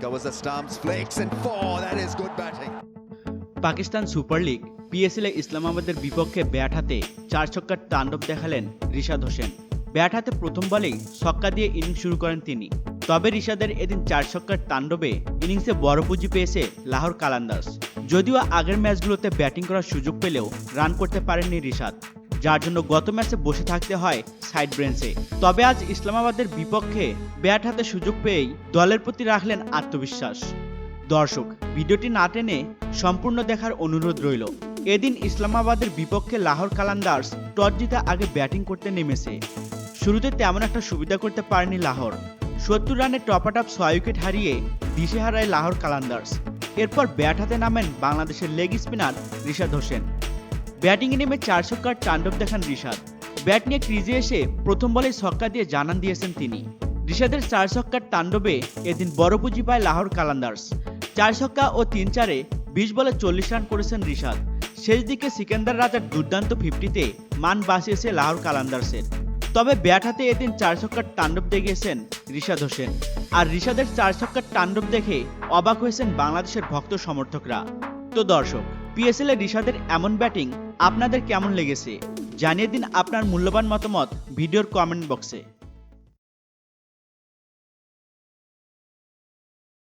was the stumps, flicks and four. That is good batting. Pakistan super league পিএসএলে ইসলামাবাদের বিপক্ষে bat হাতে চার ছক্কার তাণ্ডব দেখালেন রিশাদ হোসেন ব্যাট হাতে প্রথম বলেই ছক্কা দিয়ে ইনিংস শুরু করেন তিনি তবে রিশাদের এদিন চার ছক্কার তাণ্ডবে ইনিংসে বড় পুঁজি পেয়েছে লাহোর কালান্দার্স যদিও আগের ম্যাচগুলোতে ব্যাটিং করার সুযোগ পেলেও রান করতে পারেননি রিশাদ যার জন্য গত ম্যাচে বসে থাকতে হয় সাইড ব্রেঞ্চে তবে আজ ইসলামাবাদের বিপক্ষে ব্যাট হাতে সুযোগ পেয়েই দলের প্রতি রাখলেন আত্মবিশ্বাস। দর্শক, ভিডিওটি না টেনে সম্পূর্ণ দেখার অনুরোধ রইল। এদিন ইসলামাবাদের বিপক্ষে লাহোর কালান্দার্স টস জিতে আগে ব্যাটিং করতে নেমেছে। শুরুতে তেমন একটা সুবিধা করতে পারেনি লাহোর। সত্তর রানে টপাট আপ ছয় উইকেট হারিয়ে দিশে হারায় লাহোর কালান্দার্স। এরপর ব্যাট হাতে নামেন বাংলাদেশের লেগ স্পিনার রিশাদ হোসেন। ব্যাটিংয়ে নেমে চার ছক্কার তাণ্ডব দেখান রিশাদ। ব্যাট নিয়ে ক্রিজে এসে প্রথম বলেই ছক্কা দিয়ে জানান দিয়েছেন তিনি। রিশাদের চার ছক্কার তাণ্ডবে এদিন বড় পুঁজি পায় লাহোর কালান্দার্স। চার ছক্কা ও তিন চারে বিশ বলে চল্লিশ রান করেছেন রিশাদ। শেষ দিকে সিকান্দার রাজার দুর্দান্ত ফিফটিতে মান বাঁচিয়েছে লাহোর কালান্দার্সের। তবে ব্যাট হাতে এদিন চার ছক্কার তাণ্ডব দেখিয়েছেন রিশাদ হোসেন। আর রিশাদের চার ছক্কার তাণ্ডব দেখে অবাক হয়েছেন বাংলাদেশের ভক্ত সমর্থকরা। তো দর্শক পিএসএল এ রিশাদের এমন ব্যাটিং আপনাদের কেমন লেগেছে? জানিয়ে দিন আপনার মূল্যবান মতামত ভিডিওর কমেন্ট বক্সে